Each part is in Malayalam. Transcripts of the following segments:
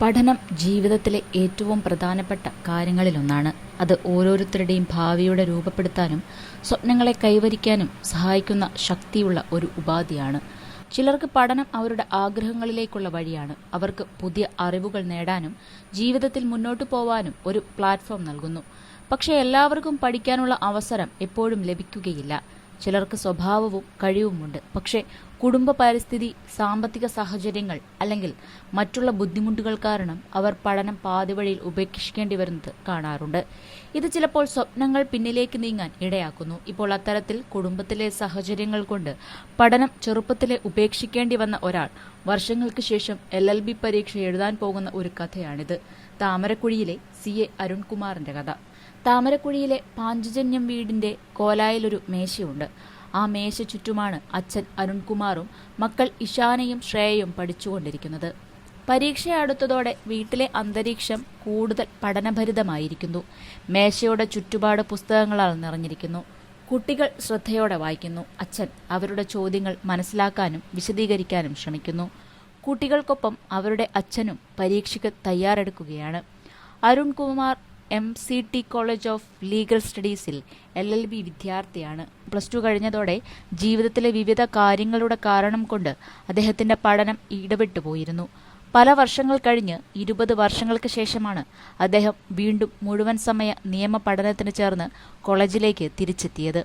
പഠനം ജീവിതത്തിലെ ഏറ്റവും പ്രധാനപ്പെട്ട കാര്യങ്ങളിലൊന്നാണ്. അത് ഓരോരുത്തരുടെയും ഭാവിയുടെ രൂപപ്പെടുത്താനും സ്വപ്നങ്ങളെ കൈവരിക്കാനും സഹായിക്കുന്ന ശക്തിയുള്ള ഒരു ഉപാധിയാണ്. ചിലർക്ക് പഠനം അവരുടെ ആഗ്രഹങ്ങളിലേക്കുള്ള വഴിയാണ്. അവർക്ക് പുതിയ അറിവുകൾ നേടാനും ജീവിതത്തിൽ മുന്നോട്ടു പോവാനും ഒരു പ്ലാറ്റ്ഫോം നൽകുന്നു. പക്ഷേ എല്ലാവർക്കും പഠിക്കാനുള്ള അവസരം എപ്പോഴും ലഭിക്കുകയില്ല. ചിലർക്ക് സ്വഭാവവും കഴിവുമുണ്ട്. പക്ഷേ കുടുംബ പരിസ്ഥിതി സാമ്പത്തിക സാഹചര്യങ്ങൾ അല്ലെങ്കിൽ മറ്റുള്ള ബുദ്ധിമുട്ടുകൾ കാരണം അവർ പഠനം പാതിവഴിയിൽ ഉപേക്ഷിക്കേണ്ടി വരുന്നത് കാണാറുണ്ട്. ഇത് ചിലപ്പോൾ സ്വപ്നങ്ങൾ പിന്നിലേക്ക് നീങ്ങാൻ ഇടയാക്കുന്നു. ഇപ്പോൾ അത്തരത്തിൽ കുടുംബത്തിലെ സാഹചര്യങ്ങൾ കൊണ്ട് പഠനം ചെറുപ്പത്തിലെ ഉപേക്ഷിക്കേണ്ടി വന്ന ഒരാൾ വർഷങ്ങൾക്ക് ശേഷം എൽ എൽ ബി പരീക്ഷ എഴുതാൻ പോകുന്ന ഒരു കഥയാണിത്. താമരക്കുഴിയിലെ സി എ അരുൺകുമാറിന്റെ കഥ. താമരക്കുഴിയിലെ പാഞ്ചുജന്യം വീടിന്റെ കോലായിലൊരു മേശയുണ്ട്. ആ മേശ ചുറ്റുമാണ് അച്ഛൻ അരുൺകുമാറും മക്കൾ ഇഷാനയും ശ്രേയയും പഠിച്ചുകൊണ്ടിരിക്കുന്നത്. പരീക്ഷ അടുത്തതോടെ വീട്ടിലെ അന്തരീക്ഷം കൂടുതൽ പഠനഭരിതമായിരിക്കുന്നു. മേശയുടെ ചുറ്റുപാട് പുസ്തകങ്ങളാൽ നിറഞ്ഞിരിക്കുന്നു. കുട്ടികൾ ശ്രദ്ധയോടെ വായിക്കുന്നു. അച്ഛൻ അവരുടെ ചോദ്യങ്ങൾ മനസ്സിലാക്കാനും വിശദീകരിക്കാനും ശ്രമിക്കുന്നു. കുട്ടികൾക്കൊപ്പം അവരുടെ അച്ഛനും പരീക്ഷയ്ക്ക് തയ്യാറെടുക്കുകയാണ്. Arunkumar M C T college of legal സ്റ്റഡീസിൽ L L B വിദ്യാർത്ഥിയാണ്. പ്ലസ് ടു കഴിഞ്ഞതോടെ ജീവിതത്തിലെ വിവിധ കാര്യങ്ങളുടെ കാരണം കൊണ്ട് അദ്ദേഹത്തിന്റെ പഠനം ഇടപെട്ടു പോയിരുന്നു. പല വർഷങ്ങൾ കഴിഞ്ഞ് ഇരുപത് വർഷങ്ങൾക്ക് ശേഷമാണ് അദ്ദേഹം വീണ്ടും മുഴുവൻ സമയ നിയമ പഠനത്തിന് ചേർന്ന് കോളേജിലേക്ക് തിരിച്ചെത്തിയത്.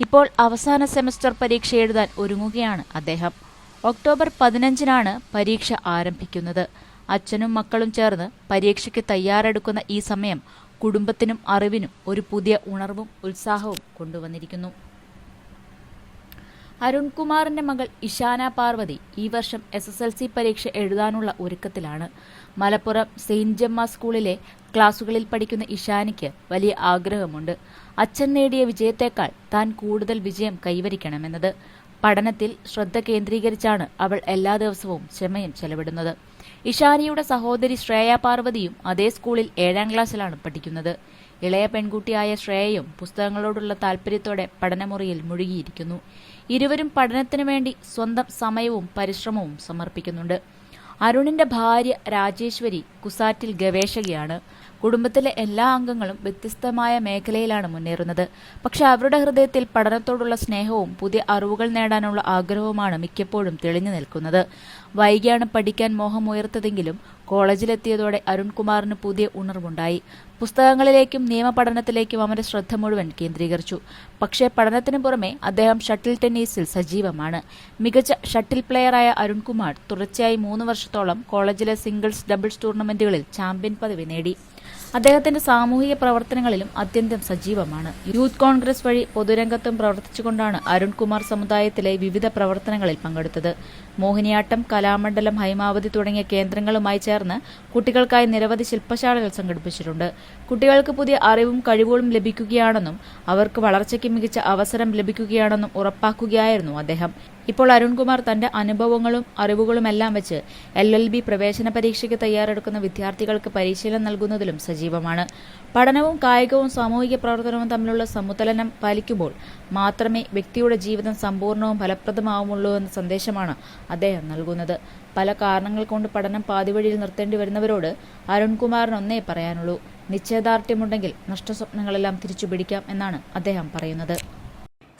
ഇപ്പോൾ അവസാന സെമസ്റ്റർ പരീക്ഷ എഴുതാൻ ഒരുങ്ങുകയാണ് അദ്ദേഹം. ഒക്ടോബർ പതിനഞ്ചിനാണ് പരീക്ഷ ആരംഭിക്കുന്നത്. അച്ഛനും മക്കളും ചേർന്ന് പരീക്ഷയ്ക്ക് തയ്യാറെടുക്കുന്ന ഈ സമയം കുടുംബത്തിനും അറിവിനും ഒരു പുതിയ ഉണർവും ഉത്സാഹവും കൊണ്ടുവന്നിരിക്കുന്നു. അരുൺകുമാറിന്റെ മകൾ ഇഷാന പാർവതി ഈ വർഷം എസ് എസ് എൽ സി പരീക്ഷ എഴുതാനുള്ള ഒരുക്കത്തിലാണ്. മലപ്പുറം സെയിന്റ് ജമ്മ സ്കൂളിലെ ക്ലാസുകളിൽ പഠിക്കുന്ന ഇഷാനിക്ക് വലിയ ആഗ്രഹമുണ്ട്. അച്ഛൻ നേടിയ വിജയത്തേക്കാൾ താൻ കൂടുതൽ വിജയം കൈവരിക്കണമെന്നത്. പഠനത്തിൽ ശ്രദ്ധ കേന്ദ്രീകരിച്ചാണ് അവൾ എല്ലാ ദിവസവും ക്ഷമയും ചെലവിടുന്നത്. ഇഷാനിയുടെ സഹോദരി ശ്രേയ പാർവതിയും അതേ സ്കൂളിൽ ഏഴാം ക്ലാസ്സിലാണ് പഠിക്കുന്നത്. ഇളയ പെൺകുട്ടിയായ ശ്രേയയും പുസ്തകങ്ങളോടുള്ള താല്പര്യത്തോടെ പഠനമുറിയിൽ മുഴുകിയിരിക്കുന്നു. ഇരുവരും പഠനത്തിനു വേണ്ടി സ്വന്തം സമയവും പരിശ്രമവും സമർപ്പിക്കുന്നുണ്ട്. അരുണിന്റെ ഭാര്യ രാജേശ്വരി കുസാറ്റിൽ ഗവേഷകയാണ്. കുടുംബത്തിലെ എല്ലാ അംഗങ്ങളും വ്യത്യസ്തമായ മേഖലയിലാണ് മുന്നേറുന്നത്. പക്ഷെ അവരുടെ ഹൃദയത്തിൽ പഠനത്തോടുള്ള സ്നേഹവും പുതിയ അറിവുകൾ നേടാനുള്ള ആഗ്രഹവുമാണ് മിക്കപ്പോഴും തെളിഞ്ഞു നിൽക്കുന്നത്. വൈകിയാണ് പഠിക്കാൻ മോഹമുയർത്തതെങ്കിലും കോളേജിലെത്തിയതോടെ അരുൺകുമാറിന് പുതിയ ഉണർവുണ്ടായി. പുസ്തകങ്ങളിലേക്കും നിയമപഠനത്തിലേക്കും അവന്റെ ശ്രദ്ധ മുഴുവൻ കേന്ദ്രീകരിച്ചു. പക്ഷേ പഠനത്തിന് പുറമെ അദ്ദേഹം ഷട്ടിൽ ടെന്നീസിൽ സജീവമാണ്. മികച്ച ഷട്ടിൽ പ്ലെയറായ അരുൺകുമാർ തുടർച്ചയായി മൂന്ന് വർഷത്തോളം കോളേജിലെ സിംഗിൾസ് ഡബിൾസ് ടൂർണമെന്റുകളിൽ ചാമ്പ്യൻ പദവി നേടി. അദ്ദേഹത്തിന്റെ സാമൂഹിക പ്രവർത്തനങ്ങളിലും അത്യന്തം സജീവമാണ്. യൂത്ത് കോൺഗ്രസ് വഴി പൊതുരംഗത്തും പ്രവർത്തിച്ചുകൊണ്ടാണ് അരുൺകുമാർ സമുദായത്തിലെ വിവിധ പ്രവർത്തനങ്ങളിൽ പങ്കെടുത്തത്. മോഹിനിയാട്ടം കലാമണ്ഡലം ഹൈമാവതി തുടങ്ങിയ കേന്ദ്രങ്ങളുമായി ചേർന്ന് കുട്ടികൾക്കായി നിരവധി ശില്പശാലകൾ സംഘടിപ്പിച്ചിട്ടുണ്ട്. കുട്ടികൾക്ക് പുതിയ അറിവും കഴിവുകളും ലഭിക്കുകയാണെന്നും അവർക്ക് വളർച്ചയ്ക്ക് മികച്ച അവസരം ലഭിക്കുകയാണെന്നും ഉറപ്പാക്കുകയായിരുന്നു അദ്ദേഹം. ഇപ്പോൾ അരുൺകുമാർ തന്റെ അനുഭവങ്ങളും അറിവുകളുമെല്ലാം വെച്ച് എൽ എൽ ബി പ്രവേശന പരീക്ഷയ്ക്ക് തയ്യാറെടുക്കുന്ന വിദ്യാർത്ഥികൾക്ക് പരിശീലനം നൽകുന്നതിലും സജീവമാണ്. പഠനവും കായികവും സാമൂഹിക പ്രവർത്തനവും തമ്മിലുള്ള സമുത്തലനം പാലിക്കുമ്പോൾ മാത്രമേ വ്യക്തിയുടെ ജീവിതം സമ്പൂർണവും ഫലപ്രദമാവുമുള്ളൂ എന്ന സന്ദേശമാണ് അദ്ദേഹം നൽകുന്നത്. പല കാരണങ്ങൾ കൊണ്ട് പഠനം പാതിവഴിയിൽ നിർത്തേണ്ടി വരുന്നവരോട് അരുൺകുമാറിന് ഒന്നേ പറയാനുള്ളൂ. നിശ്ചയദാർഢ്യമുണ്ടെങ്കിൽ നഷ്ടസ്വപ്നങ്ങളെല്ലാം തിരിച്ചുപിടിക്കാം എന്നാണ് അദ്ദേഹം പറയുന്നത്.